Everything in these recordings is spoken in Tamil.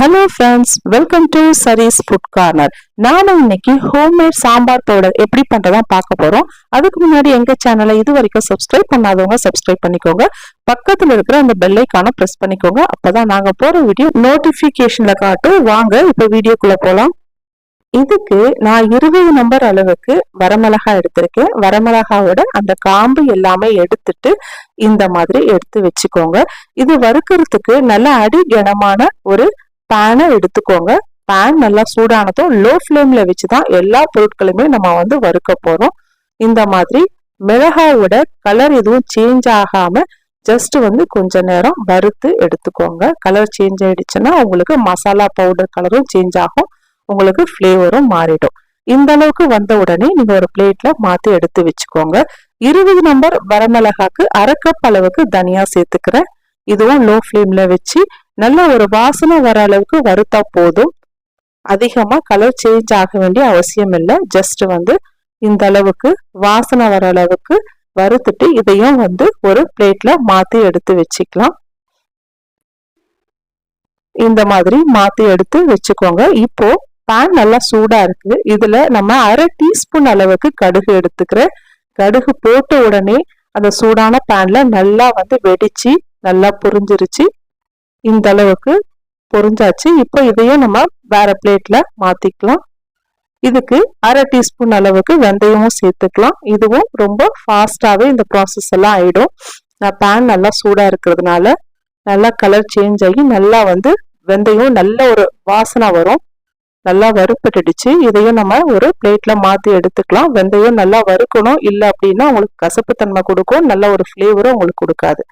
Hello friends welcome to Sarees food corner நாம இன்னைக்கு ஹோம்மேட் சாம்பார் பவுடர் எப்படி பண்றதா பார்க்க போறோம். அதுக்கு முன்னாடி எங்க சேனலை இது வரைக்கும் சப்ஸ்கிரைப் பண்ணாதவங்க சப்ஸ்கிரைப் பண்ணிக்கோங்க. பக்கத்துல இருக்கிற அந்த பெல்லைக்கான ப்ரெஸ் பண்ணிக்கோங்க. அப்பதான் நாங்க போற வீடியோ நோட்டிபிகேஷன்ல காட்டும் வாங்க இப்ப வீடியோக்குள்ள போலாம். இதுக்கு நான் இருபது நம்பர் அளவுக்கு வரமிளகா எடுத்திருக்கேன். வரமிளகாவோட அந்த காம்பு எல்லாமே எடுத்துட்டு இந்த மாதிரி எடுத்து வச்சுக்கோங்க. இது வறுக்கிறதுக்கு நல்ல அடி கனமான ஒரு பேனை எடுத்துக்கோங்க. பேன் நல்லா சூடானதும் லோ ஃப்ளேம்ல வச்சுதான் எல்லா பொருட்களுமே நம்ம வந்து வறுக்க போகிறோம் இந்த மாதிரி மிளகாவோட கலர் எதுவும் சேஞ்ச் ஆகாம ஜஸ்ட் வந்து கொஞ்ச நேரம் வறுத்து எடுத்துக்கோங்க. கலர் சேஞ்ச் ஆயிடுச்சுன்னா உங்களுக்கு மசாலா பவுடர் கலரும் சேஞ்ச் ஆகும். உங்களுக்கு ஃப்ளேவரும் மாறிடும். இந்த அளவுக்கு வந்த உடனே நீங்க ஒரு பிளேட்ல மாத்தி எடுத்து வச்சுக்கோங்க. இருபது நம்பர் வரமிளகாக்கு அரை கப் அளவுக்கு தனியா சேர்த்துக்கிறேன். இதுவும் லோ ஃப்ளேம்ல வச்சு நல்ல ஒரு வாசனை வர அளவுக்கு வறுத்தா போதும். அதிகமாக கலர் சேஞ்ச் ஆக வேண்டிய அவசியம் இல்லை. ஜஸ்ட் வந்து இந்த அளவுக்கு வாசனை வர அளவுக்கு வறுத்துட்டு இதையும் வந்து ஒரு பிளேட்ல மாத்தி எடுத்து வச்சுக்கலாம். இந்த மாதிரி மாத்தி எடுத்து வச்சுக்கோங்க. இப்போ பேன் நல்லா சூடா இருக்கு. இதுல நம்ம அரை டீஸ்பூன் அளவுக்கு கடுகு எடுத்துக்கிறேன் கடுகு போட்ட உடனே அந்த சூடான பேன்ல நல்லா வந்து வெடிச்சு நல்லா புரிஞ்சிருச்சு. இந்த அளவுக்கு பொறிஞ்சாச்சு இப்போ இதையும் நம்ம வேற பிளேட்ல மாத்திக்கலாம். இதுக்கு அரை டீஸ்பூன் அளவுக்கு வெந்தயமும் சேர்த்துக்கலாம். இதுவும் ரொம்ப ஃபாஸ்டாகவே இந்த ப்ராசஸ் எல்லாம் ஆயிடும். நான் பேன் நல்லா சூடாக இருக்கிறதுனால நல்லா கலர் சேஞ்ச் ஆகி நல்லா வந்து வெந்தயம் நல்ல ஒரு வாசனை வரும். நல்லா வறுப்பட்டுடுச்சு. இதையும் நம்ம ஒரு பிளேட்ல மாற்றி எடுத்துக்கலாம். வெந்தயம் நல்லா வறுக்கணும். இல்லை அப்படின்னா உங்களுக்கு கசப்பு தன்மை கொடுக்கும். நல்ல ஒரு ஃப்ளேவரும் உங்களுக்கு கொடுக்காது.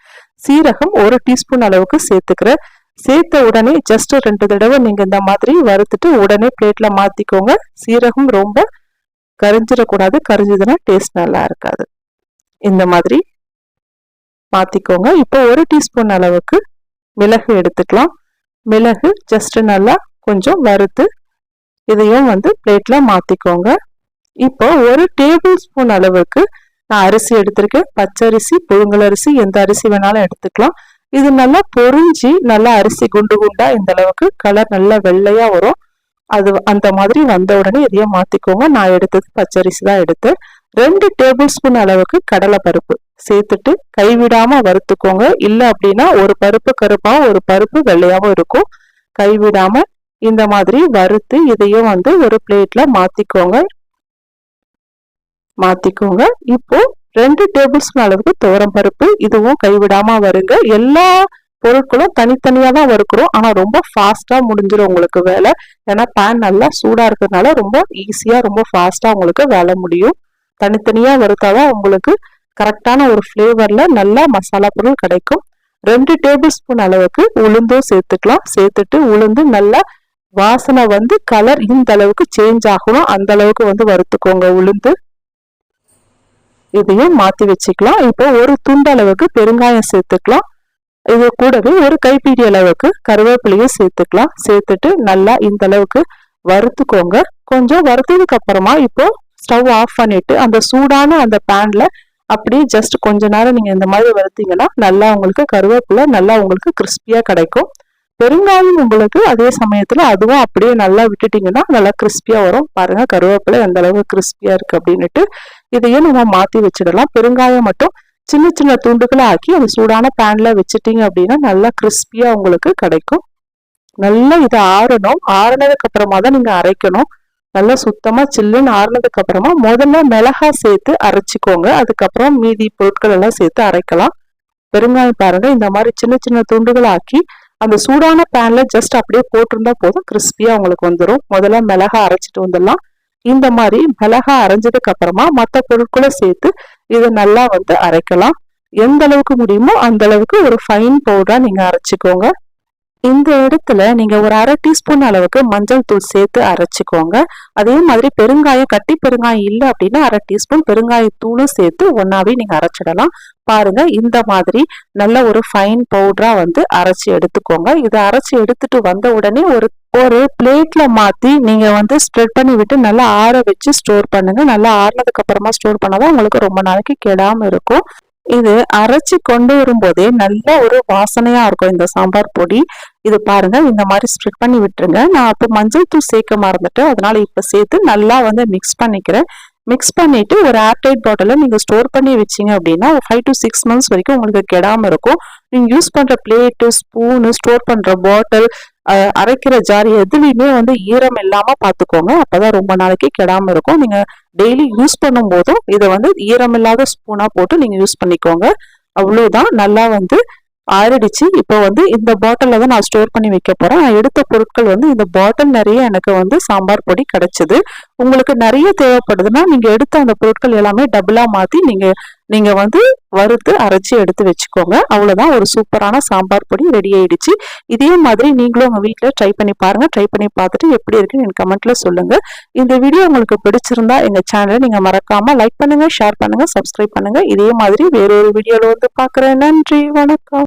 சீரகம் ஒரு டீஸ்பூன் அளவுக்கு சேர்த்துக்கிறேன் சேர்த்த உடனே ஜஸ்ட் ரெண்டு தடவை நீங்க இந்த மாதிரி வறுத்துட்டு உடனே பிளேட்ல மாத்திக்கோங்க. சீரகம் ரொம்ப கரிஞ்சிடக்கூடாது. கரிஞ்சதுன்னா டேஸ்ட் நல்லா இருக்காது. இந்த மாதிரி மாத்திக்கோங்க. இப்போ ஒரு டீஸ்பூன் அளவுக்கு மிளகு எடுத்துக்கலாம். மிளகு ஜஸ்ட் நல்லா கொஞ்சம் வறுத்து இதையும் வந்து பிளேட்ல மாத்திக்கோங்க. இப்போ ஒரு டேபிள் ஸ்பூன் அளவுக்கு நான் அரிசி எடுத்திருக்கேன். பச்சரிசி புழுங்கலரிசி எந்த அரிசி வேணாலும் எடுத்துக்கலாம். இது நல்லா பொறிஞ்சி நல்லா அரிசி குண்டு குண்டா இந்த அளவுக்கு கலர் நல்லா வெள்ளையா வரும். அது அந்த மாதிரி வந்த உடனே இதையும் மாத்திக்கோங்க. நான் எடுத்தது பச்சரிசி தான் எடுத்தேன். ரெண்டு டேபிள் ஸ்பூன் அளவுக்கு கடலை பருப்பு சேர்த்துட்டு கைவிடாம வறுத்துக்கோங்க. இல்ல அப்படின்னா ஒரு பருப்பு கருப்பாவும் ஒரு பருப்பு வெள்ளையாவும் இருக்கும். கைவிடாம இந்த மாதிரி வறுத்து இதையும் வந்து ஒரு பிளேட்ல மாத்திக்கோங்க. மாத்திக்கோங்க. இப்போ ரெண்டு டேபிள் ஸ்பூன் அளவுக்கு துவரம் பருப்பு இதுவும் கைவிடாம வருங்க. எல்லா பொருட்களும் தனித்தனியா தான் வறுக்கிறோம். ஆனா ரொம்ப ஃபாஸ்டா முடிஞ்சிடும் உங்களுக்கு வேலை. ஏன்னா பேன் நல்லா சூடா இருக்கிறதுனால ரொம்ப ஈஸியா ரொம்ப ஃபாஸ்டா உங்களுக்கு வேலை முடியும். தனித்தனியா வறுத்தாதான் உங்களுக்கு கரெக்டான ஒரு ஃப்ளேவர்ல நல்லா மசாலா பொருள் கிடைக்கும். ரெண்டு டேபிள் ஸ்பூன் அளவுக்கு உளுந்தும் சேர்த்துக்கலாம். சேர்த்துட்டு உளுந்து நல்லா வாசனை வந்து கலர் இந்த அளவுக்கு சேஞ்ச் ஆகணும். அந்த அளவுக்கு வந்து வறுத்துக்கோங்க உளுந்து. இதையும் மாத்தி வச்சுக்கலாம். இப்போ ஒரு துண்டு அளவுக்கு பெருங்காயம் சேர்த்துக்கலாம். இது கூடவே ஒரு கைப்பிடி அளவுக்கு கருவேப்பிலையும் சேர்த்துக்கலாம். சேர்த்துட்டு நல்லா இந்த அளவுக்கு வறுத்துக்கோங்க. கொஞ்சம் வறுத்ததுக்கு அப்புறமா இப்போ ஸ்டவ் ஆஃப் பண்ணிட்டு அந்த சூடான அந்த பேன்ல அப்படியே ஜஸ்ட் கொஞ்ச நேரம் நீங்க இந்த மாதிரி வறுத்தீங்கன்னா நல்லா உங்களுக்கு கருவேப்பிலை நல்லா உங்களுக்கு கிறிஸ்பியா கிடைக்கும். பெருங்காயம் உங்களுக்கு அதே சமயத்துல அதுவும் அப்படியே நல்லா விட்டுட்டீங்கன்னா நல்லா கிறிஸ்பியா வரும். பாருங்க கருவேப்பிலை எந்த அளவுக்கு கிறிஸ்பியா இருக்கு அப்படின்னுட்டு இதையும் நம்ம மாற்றி வச்சிடலாம். பெருங்காயம் மட்டும் சின்ன சின்ன துண்டுகளை ஆக்கி அந்த சூடான பேன்ல வச்சுட்டீங்க அப்படின்னா நல்லா கிறிஸ்பியா உங்களுக்கு கிடைக்கும். நல்லா இதை ஆறணும். ஆறினதுக்கு அப்புறமா தான் நீங்க அரைக்கணும். நல்லா சுத்தமா சில்லுன்னு ஆறினதுக்கு அப்புறமா முதல்ல மிளகா சேர்த்து அரைச்சிக்கோங்க. அதுக்கப்புறம் மீதி பொருட்கள் எல்லாம் சேர்த்து அரைக்கலாம். பெருங்காயம் பாருங்க. இந்த மாதிரி சின்ன சின்ன துண்டுகள் ஆக்கி அந்த சூடான பேன்ல ஜஸ்ட் அப்படியே போட்டிருந்தா போதும். கிறிஸ்பியா உங்களுக்கு வந்துடும் முதல்ல மிளகா அரைச்சிட்டு வந்துடலாம். இந்த மாதிரி மிளகா அரைஞ்சதுக்கு அப்புறமா மற்ற பொருட்களை சேர்த்து இதை நல்லா வந்து அரைக்கலாம். எந்த அளவுக்கு முடியுமோ அந்த அளவுக்கு ஒரு ஃபைன் பவுடரா நீங்க அரைச்சிக்கோங்க. இந்த இடத்துல நீங்க ஒரு அரை டீஸ்பூன் அளவுக்கு மஞ்சள் தூள் சேர்த்து அரைச்சிக்கோங்க. அதே மாதிரி பெருங்காயம் கட்டி பெருங்காயம் இல்லை அப்படின்னா அரை டீஸ்பூன் பெருங்காய தூளும் சேர்த்து ஒன்னாவே நீங்க அரைச்சிடலாம். பாருங்க இந்த மாதிரி நல்ல ஒரு ஃபைன் பவுடரா வந்து அரைச்சி எடுத்துக்கோங்க. இதை அரைச்சி எடுத்துட்டு வந்த உடனே ஒரு ஒரு பிளேட்ல மாத்தி நீங்க வந்து ஸ்ப்ரெட் பண்ணி விட்டு நல்லா ஆற வச்சு ஸ்டோர் பண்ணுங்க. நல்லா ஆறினதுக்கு அப்புறமா ஸ்டோர் பண்ணாதான் உங்களுக்கு ரொம்ப நாளைக்கு கெடாம இருக்கும். இது அரைச்சி கொண்டு வரும்போதே நல்ல ஒரு வாசனையா இருக்கும் இந்த சாம்பார் பொடி. இது பாருங்க இந்த மாதிரி ஸ்ப்ரெட் பண்ணி விட்டுருங்க. நான் அப்போ மஞ்சள் தூள் சேர்க்க மறந்துட்டு அதனால இப்போ சேர்த்து நல்லா வந்து மிக்ஸ் பண்ணிக்கிறேன். மிக்ஸ் பண்ணிட்டு ஒரு ஏர்டைட் பாட்டிலில் நீங்கள் ஸ்டோர் பண்ணி வச்சீங்க அப்படின்னா ஃபைவ் டு சிக்ஸ் மந்த்ஸ் வரைக்கும் உங்களுக்கு கெடாமல் இருக்கும். நீங்கள் யூஸ் பண்ணுற பிளேட்டு ஸ்பூனு ஸ்டோர் பண்ணுற பாட்டில் அரைக்கிற ஜார் எதுலையுமே வந்து ஈரம் இல்லாமல் பார்த்துக்கோங்க அப்போதான் ரொம்ப நாளைக்கு கெடாமல் இருக்கும். நீங்கள் டெய்லி யூஸ் பண்ணும்போதும் இதை வந்து ஈரம் இல்லாத ஸ்பூனாக போட்டு நீங்கள் யூஸ் பண்ணிக்கோங்க. அவ்வளோதான் நல்லா வந்து ஆறிடுச்சு. இப்போ வந்து இந்த பாட்டிலில் தான் நான் ஸ்டோர் பண்ணி வைக்க போகிறேன் நான் எடுத்த பொருட்கள் வந்து இந்த பாட்டில் நிறைய எனக்கு வந்து சாம்பார் பொடி கிடச்சிது. உங்களுக்கு நிறைய தேவைப்படுதுன்னா நீங்கள் எடுத்த அந்த பொருட்கள் எல்லாமே டபுளாக மாற்றி நீங்கள் நீங்கள் வந்து வறுத்து அரைச்சி எடுத்து வச்சுக்கோங்க. அவ்வளோதான் ஒரு சூப்பரான சாம்பார் பொடி ரெடி ஆயிடுச்சு. இதே மாதிரி நீங்களும் உங்கள் வீட்டில் ட்ரை பண்ணி பாருங்கள் ட்ரை பண்ணி பார்த்துட்டு எப்படி இருக்குன்னு என் கமெண்ட்ல சொல்லுங்கள் இந்த வீடியோ உங்களுக்கு பிடிச்சிருந்தா எங்கள் சேனலை நீங்கள் மறக்காமல் லைக் பண்ணுங்கள் ஷேர் பண்ணுங்கள் சப்ஸ்கிரைப் பண்ணுங்கள் இதே மாதிரி வேறொரு வீடியோவில் வந்து பார்க்குறேன். நன்றி. வணக்கம்.